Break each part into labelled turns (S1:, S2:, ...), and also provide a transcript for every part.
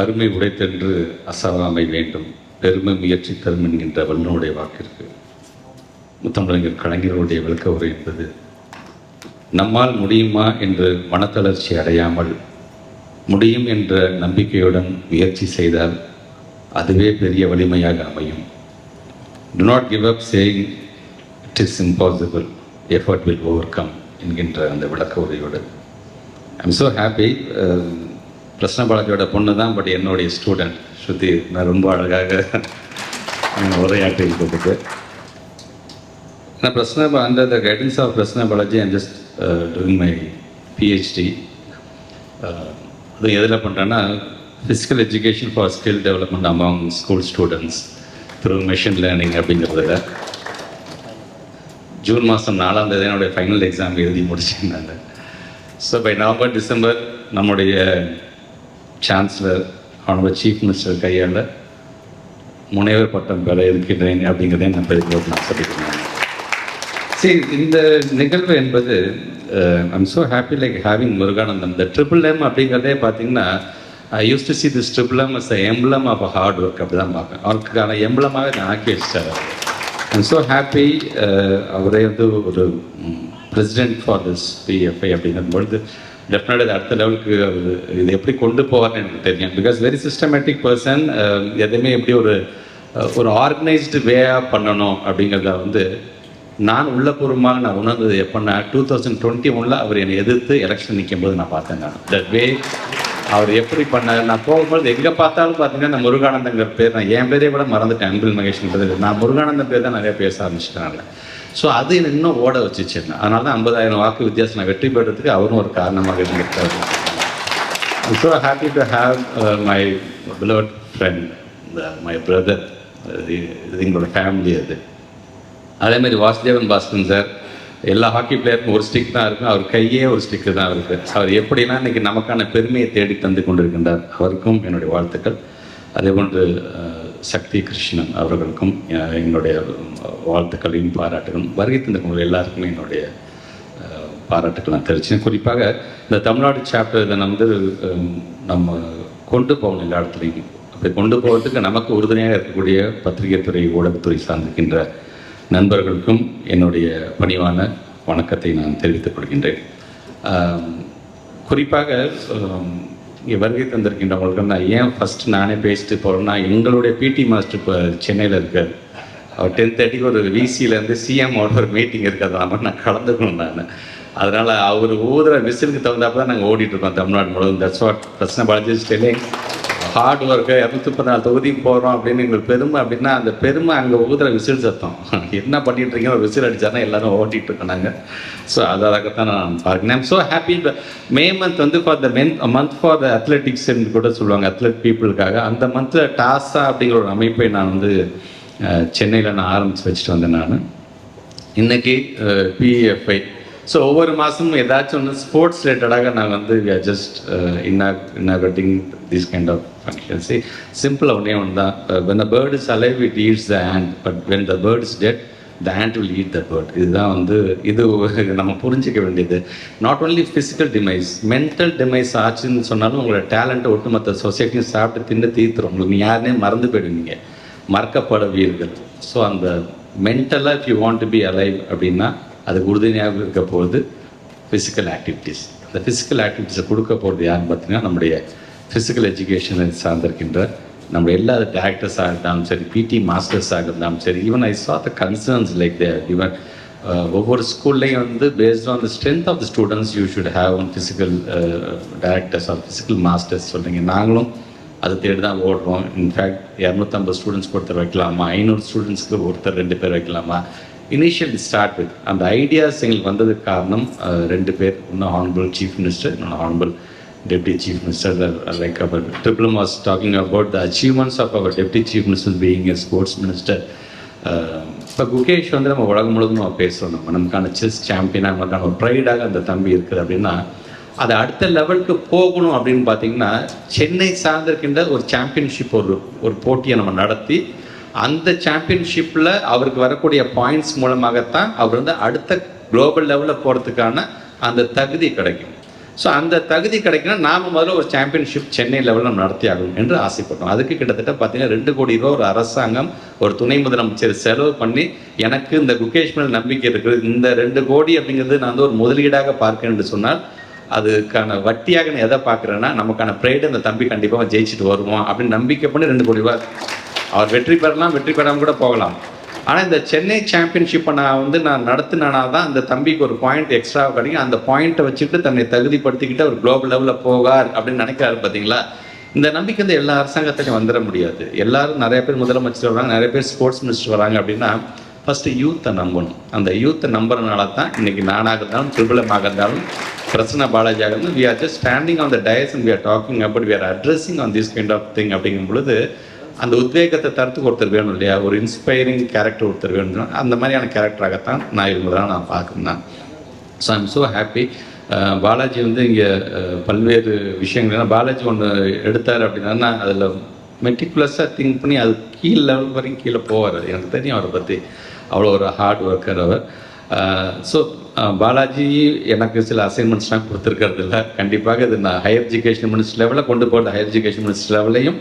S1: அருமை உடைத்தென்று அசராமை வேண்டும். பெருமை முயற்சி தரும் என்கின்ற வல்லனுடைய வாக்கிற்கு. முத்தமிழங்கர் கலைஞர்களுடைய விளக்க உரை என்பது நம்மால் முடியுமா என்று மனத்தளர்ச்சி அடையாமல் முடியும் என்ற நம்பிக்கையுடன் முயற்சி செய்தால் அதுவே பெரிய வலிமையாக அமையும். Do not give up saying it is impossible effort will overcome என்கின்ற அந்த விளக்க உரையோடு ஐம் ஸோ ஹாப்பி பிரஸ்ன பாலாஜியோட பொண்ணு தான் பட் என்னுடைய ஸ்டூடெண்ட் ஸ்ருதி நான் ரொம்ப அழகாக உரையாற்றி கொடுத்து நான் Prasanna under the guidance of Prasanna Balaji I'm just doing my PhD அது எதில் பண்ணுறேன்னா physical education for skill development among school students through machine learning அப்படிங்கிறதுல. ஜூன் மாதம் நாலாம் தேதி என்னுடைய ஃபைனல் எக்ஸாம் எழுதி முடிச்சிருந்தாங்க ஸோ பை நவம்பர் டிசம்பர் நம்முடைய சான்சலர் அவனோட சீஃப் மினிஸ்டர் கையால் முனைவர் பட்டம் பெற இருக்கின்றேன் அப்படிங்கிறதே நான் பெருமையோடு நான் சொல்லிக்கிறேன். சரி இந்த நிகழ்வு என்பது I'm so happy like having Muruganandam. இந்த ட்ரிபிள் எம் அப்படிங்கிறதே பார்த்தீங்கன்னா I use to see this triple M is emblem of hard work அப்படி தான் பார்ப்பேன். அவருக்கான எம்ப்ளமாகவே நான் ஆக்கி வச்சிட்டார். ஐம் ஸோ ஹாப்பி uh, அவரே வந்து ஒரு பிரசிடென்ட் ஃபார் திஸ் பிஎஃப்ஐ அப்படிங்கிற பொழுது டெஃபினட் இது அடுத்த லெவலுக்கு இது எப்படி கொண்டு போவார்னு எனக்கு தெரியும். பிகாஸ் வெரி சிஸ்டமேட்டிக் பர்சன் எதுவுமே எப்படி ஒரு uh, ஒரு ஆர்கனைஸ்டு வேயாக பண்ணணும் அப்படிங்கிறத வந்து நான் உள்ளபூர்வமாக நான் உணர்ந்தது எப்போன்னா டூ தௌசண்ட் டுவெண்ட்டி ஒனில் அவர் என்னை எதிர்த்து எலெக்ஷன் நிற்கும் போது நான் பார்த்தேன் நான். தட் வே அவர் எப்படி பண்ணார் நான் போகும்போது எங்கே பார்த்தாலும் பார்த்தீங்கன்னா நான் முருகானந்தங்கிற பேர் நான் என் பேரே கூட மறந்துட்டேன். அன்பில் மகேஷ்ன்றது நான் முருகானந்தம் பேர் தான் நிறைய பேச ஆரம்பிச்சிட்டேன் ஸோ அது என்னை இன்னும் ஓட வச்சுச்சு அதனால தான் ஐம்பதாயிரம் வாக்கு வித்தியாசம் நான் வெற்றி பெறதுக்கு அவரும் ஒரு காரணமாக இருந்திருக்காரு. So happy to have my beloved friend my brother இது எங்களோட ஃபேமிலி அது. அதேமாதிரி வாசுதேவன் பாஸ்கன் சார் எல்லா ஹாக்கி பிளேயருக்கும் ஒரு ஸ்டிக் தான் இருக்கும் அவர் கையே ஒரு ஸ்டிக்கு தான் இருக்குது அவர் எப்படின்னா இன்னைக்கு நமக்கான பெருமையை தேடி தந்து கொண்டிருக்கின்றார். அவருக்கும் என்னுடைய வாழ்த்துக்கள். அதே போன்று uh, சக்தி கிருஷ்ணன் அவர்களுக்கும் என்னுடைய வாழ்த்துக்களையும் பாராட்டுகளும் வருகை தந்திருக்கிற எல்லாருக்குமே என்னுடைய பாராட்டுக்கள் நான் தெரிவிச்சேன் குறிப்பாக இந்த தமிழ்நாடு சாப்டர் இதை வந்து நம்ம கொண்டு போகணும் எல்லா இடத்துலையும். அப்படி கொண்டு போகிறதுக்கு நமக்கு உறுதுணையாக இருக்கக்கூடிய பத்திரிகை துறை ஊடகத்துறை சார்ந்திருக்கின்ற நண்பர்களுக்கும் என்னுடைய பணிவான வணக்கத்தை நான் தெரிவித்துக் கொள்கின்றேன். குறிப்பாக இங்கே வருகை தந்திருக்கின்றவங்களுக்கு நான் ஏன் ஃபஸ்ட்டு நானே பேசிட்டு போகிறேன்னா எங்களுடைய பிடி மாஸ்டர் இப்போ சென்னையில் இருக்கார். அவர் டென் தேர்ட்டிக்கு ஒரு விசியிலேருந்து சிஎம்மோட ஒரு மீட்டிங் இருக்கிறதாம நான் கலந்துக்கணும் நான். அதனால் அவர் ஊதுற விசிலுக்கு தகுந்தாப்ப தான் நாங்கள் ஓடிட்டுருக்கோம் தமிழ்நாடு முழுவதும். தட்ஸ் வாட் பிரச்சனை பாலாஜி ஹார்ட் ஒர்க்கு இரநூத்தி முப்பத்தி நாலு தொகுதிக்கு போகிறோம் அப்படின்னு எங்களுக்கு பெருமை அப்படின்னா அந்த பெருமை அங்கே ஊதுற விசில் சத்தம். என்ன பண்ணிட்டு இருக்கீங்க? ஒரு விசில் அடிச்சாருன்னா எல்லாரும் ஓட்டிகிட்டு இருக்கோம் நாங்கள் ஸோ அதற்காகத்தான் நான் பார்க்கிறேன். I'm so happy May month வந்து for the men month for the athletics கூட சொல்லுவாங்க அத்லெட் பீப்புளுக்காக அந்த மந்தில் டாஸா அப்படிங்கிற ஒரு அமைப்பை நான் வந்து சென்னையில் நான் ஆரம்பித்து வச்சுட்டு வந்தேன் நான். இன்றைக்கி பிஎஃப்ஐ ஸோ ஒவ்வொரு மாதமும் ஏதாச்சும் ஒன்று ஸ்போர்ட்ஸ் ரிலேட்டடாக நான் வந்து ஜஸ்ட் இன்னா inaugurating this kind of functions சிம்பிளாக ஒன்றே ஒன்று தான் when the bird is alive it eats the hand but when the bird is dead the hand will eat the bird இதுதான் வந்து இது நம்ம புரிஞ்சிக்க வேண்டியது. Not only physical demise mental demise ஆச்சுன்னு சொன்னாலும் உங்களோட டேலண்ட்டை ஒட்டுமொத்த சொசைட்டியும் சாப்பிட்டு தின்னு தீர்த்துரும் உங்களுக்கு நீ யாருனே மறந்து போயிடுவீங்க. மறக்கப்படவீர்கள். ஸோ அந்த மென்டலாக if you want to be alive அப்படின்னா அதுக்கு உறுதுணையாக இருக்க போகிறது ஃபிசிக்கல் ஆக்டிவிட்டீஸ் அந்த ஃபிசிக்கல் ஆக்டிவிட்டீஸை கொடுக்க போகிறது யாருன்னு பார்த்தீங்கன்னா நம்முடைய ஃபிசிக்கல் எஜுகேஷனில் சார்ந்திருக்கின்ற நம்ம எல்லா டேரக்டர்ஸாக இருந்தாலும் சரி பிடி மாஸ்டர்ஸாக இருந்தாலும் சரி even I saw the concerns like the even ஒவ்வொரு ஸ்கூல்லையும் வந்து based on the strength of the students you should have one physical directors or physical masters சொல்கிறீங்க நாங்களும் அதை தேடி தான் ஓடுறோம். இன்ஃபேக்ட் இரநூத்தம்பது ஸ்டூடெண்ட்ஸ்க்கு ஒருத்தர் வைக்கலாமா? ஐநூறு ஸ்டூடெண்ட்ஸ்க்கு ஒருத்தர் ரெண்டு பேர் வைக்கலாமா? இனிஷியல் ஸ்டார்ட் வித் அந்த ஐடியாஸ் எங்களுக்கு வந்ததுக்கு காரணம் ரெண்டு பேர் இன்னும் ஹானபிள் சீஃப் மினிஸ்டர் இன்னொன்று honourable deputy chief minister like our triple was talking about the achievements of our deputy chief minister being a sports minister இப்போ குகேஷ் வந்து நம்ம உலகம் முழுவதும் நம்ம பேசுகிறோம் நம்ம நமக்கான செஸ் சாம்பியனாக நமக்கான ஒரு ப்ரைடாக அந்த தம்பி இருக்குது அப்படின்னா அது அடுத்த லெவலுக்கு போகணும் அப்படின்னு பார்த்தீங்கன்னா சென்னை சார்ந்திருக்கின்ற ஒரு சாம்பியன்ஷிப் ஒரு ஒரு போட்டியை நம்ம நடத்தி அந்த சாம்பியன்ஷிப்பில் அவருக்கு வரக்கூடிய பாயிண்ட்ஸ் மூலமாகத்தான் அவர் வந்து அடுத்த குளோபல் லெவலில் போகிறதுக்கான அந்த தகுதி கிடைக்கும். ஸோ அந்த தகுதி கிடைக்கணும் நாம் முதல்ல ஒரு சாம்பியன்ஷிப் சென்னை லெவலில் நம்ம நடத்தி ஆகணும் என்று ஆசைப்பட்டோம். அதுக்கு கிட்டத்தட்ட பார்த்தீங்கன்னா ரெண்டு கோடி ரூபா ஒரு அரசாங்கம் ஒரு துணை முதலமைச்சர் செலவு பண்ணி எனக்கு இந்த குகேஷ் மேல் நம்பிக்கை இருக்குது. இந்த ரெண்டு கோடி அப்படிங்கிறது நான் வந்து ஒரு முதலீடாக பார்க்கிறேன் என்று சொன்னால் அதுக்கான வட்டியாக நான் எதை பார்க்குறேன்னா நமக்கான ப்ரைடு அந்த தம்பி கண்டிப்பாக ஜெயிச்சுட்டு வருவான் அப்படின்னு நம்பிக்கை பண்ணி ரெண்டு கோடி ரூபா அவர் வெற்றி பெறலாம் வெற்றி பெறாமல் கூட போகலாம். ஆனால் இந்த சென்னை சாம்பியன்ஷிப்பை நான் வந்து நான் நடத்தினா தான் அந்த தம்பிக்கு ஒரு பாயிண்ட் எக்ஸ்ட்ரா கிடைக்கும். அந்த பாயிண்ட்டை வச்சுக்கிட்டு தன்னை தகுதிப்படுத்திக்கிட்டு அவர் குளோபல் லெவலில் போகார் அப்படின்னு நினைக்கிறாரு பார்த்தீங்களா இந்த நம்பிக்கை வந்து எல்லா அரசாங்கத்திலையும் வந்துட முடியாது. எல்லாரும் நிறைய பேர் முதலமைச்சர் வராங்க நிறைய பேர் ஸ்போர்ட்ஸ் மினிஸ்டர் வராங்க அப்படின்னா ஃபஸ்ட்டு யூத்தை நம்பணும். அந்த யூத்தை நம்புறதுனால தான் இன்னைக்கு நானாக இருந்தாலும் திருபலமாக இருந்தாலும் பிரசன்ன பாலாஜியாக இருந்தாலும் we are just standing on the dais and we are talking அப்படி we are addressing on this kind of thing அப்படிங்கும் பொழுது அந்த உத்வேகத்தை தரத்துக்கு ஒருத்தர் வேணும் இல்லையா? ஒரு இன்ஸ்பைரிங் கேரக்டர் ஒருத்தர் வேணும் அந்த மாதிரியான கேரக்டராகத்தான் நான் இருந்ததாக நான் பார்க்குறேன் so I'm so happy Balaji வந்து இங்கே பல்வேறு விஷயங்கள். ஏன்னா பாலாஜி ஒன்று எடுத்தார் அப்படின்னா அதில் மெட்டிகுலஸாக திங்க் பண்ணி அது கீழ் லெவல் வரைக்கும் கீழே போவார். எனக்கு தெரியும் அவரை பற்றி அவ்வளோ ஒரு ஹார்ட் ஒர்க்கர் அவர். ஸோ பாலாஜி எனக்கு சில அசைன்மெண்ட்ஸ்லாம் கொடுத்துருக்கிறது இல்லை. கண்டிப்பாக இது நான் ஹையர் எஜுகேஷன் மினிஸ்டர் லெவலில் கொண்டு போகிற ஹையர் எஜுகேஷன் மினிஸ்டர் லெவலையும்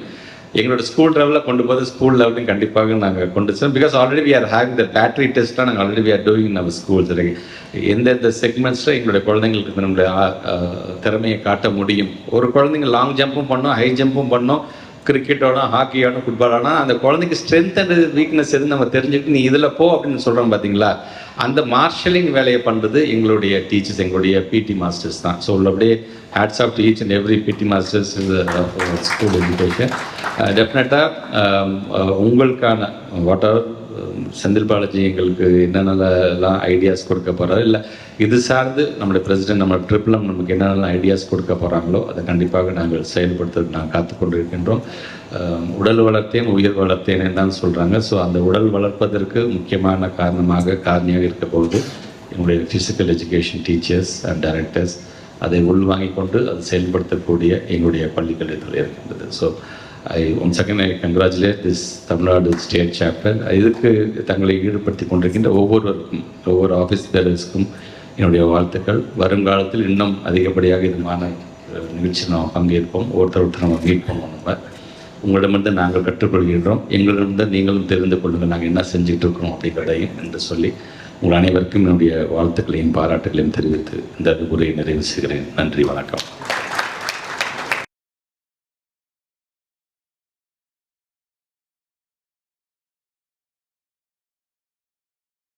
S1: எங்களோட ஸ்கூல் லெவலில் கொண்டு போது ஸ்கூல் லெவலையும் கண்டிப்பாக நாங்கள் கொண்டு செல்வோம் because already we are having the battery டெஸ்ட்டாக நாங்கள் ஆல்ரெடி வி ஆர் டூயிங் நம்ம ஸ்கூல்ஸ் எந்தெந்த செக்மெண்ட்ஸில் எங்களுடைய குழந்தைங்களுக்கு நம்மளுடைய திறமையை காட்ட முடியும். ஒரு குழந்தைங்க லாங் ஜம்பும் பண்ணோம் ஹை ஜம்பும் பண்ணோம். கிரிக்கெட்டோட ஹாக்கியோட ஃபுட்பாலோட அந்த குழந்தைக்கு ஸ்ட்ரென்த் அண்ட் வீக்னஸ் எது நம்ம தெரிஞ்சுக்கிட்டு நீ இதில் போ அப்படின்னு சொல்கிறோம் பார்த்தீங்களா அந்த மார்ஷலிங் வேலையை பண்ணுறது எங்களுடைய டீச்சர்ஸ் எங்களுடைய பிடி மாஸ்டர்ஸ் தான். ஸோ உள்ளபடியே hats off teach and every PT masters school education டெஃபினட்டாக உங்களுக்கான வாட் எவர் செந்தில் பாலாஜி எங்களுக்கு என்னென்னலாம் ஐடியாஸ் கொடுக்க போகிறாரு இல்லை இது சார்ந்து நம்முடைய பிரசிடென்ட் நம்ம ட்ரிப்ளம் நமக்கு என்னென்னலாம் ஐடியாஸ் கொடுக்க போகிறாங்களோ அதை கண்டிப்பாக நாங்கள் செயல்படுத்த நாங்கள் காத்துக்கொண்டு இருக்கின்றோம் உடல் வளர்த்தேன் உயிர் வளர்த்தேன் தான் சொல்கிறாங்க ஸோ அந்த உடல் வளர்ப்பதற்கு முக்கியமான காரணமாக காரணியாக இருக்க போகுது எங்களுடைய physical education teachers and directors அதை உள்வாங்கிக் கொண்டு அதை செயல்படுத்தக்கூடிய எங்களுடைய பள்ளிக்கல்வித்துறை இருக்கின்றது. So I one second I congratulate this Tamil Nadu state chapter இதுக்கு தங்களை ஈடுபடுத்தி கொண்டிருக்கின்ற ஒவ்வொருவருக்கும் ஒவ்வொரு ஆஃபீஸ் பேரர்ஸ்க்கும் என்னுடைய வாழ்த்துக்கள். வருங்காலத்தில் இன்னும் அதிகப்படியாக இதுமான நிகழ்ச்சியில் நாம் பங்கேற்போம். ஒருத்தர் ஒருத்தர் நம்ம மீட் பண்ணுவோம் நம்ம. உங்களிடமிருந்து நாங்கள் கற்றுக்கொள்கின்றோம். எங்களிடமிருந்து நீங்களும் தெரிந்து கொள்ளுங்கள். நாங்கள் என்ன செஞ்சுட்டு இருக்கிறோம் அப்படிங்கிறதையும் என்று சொல்லி உங்கள் அனைவருக்கும் என்னுடைய வாழ்த்துக்களையும் பாராட்டுகளையும் தெரிவித்து இந்த உரையை நிறைவு செய்கிறேன். நன்றி வணக்கம்.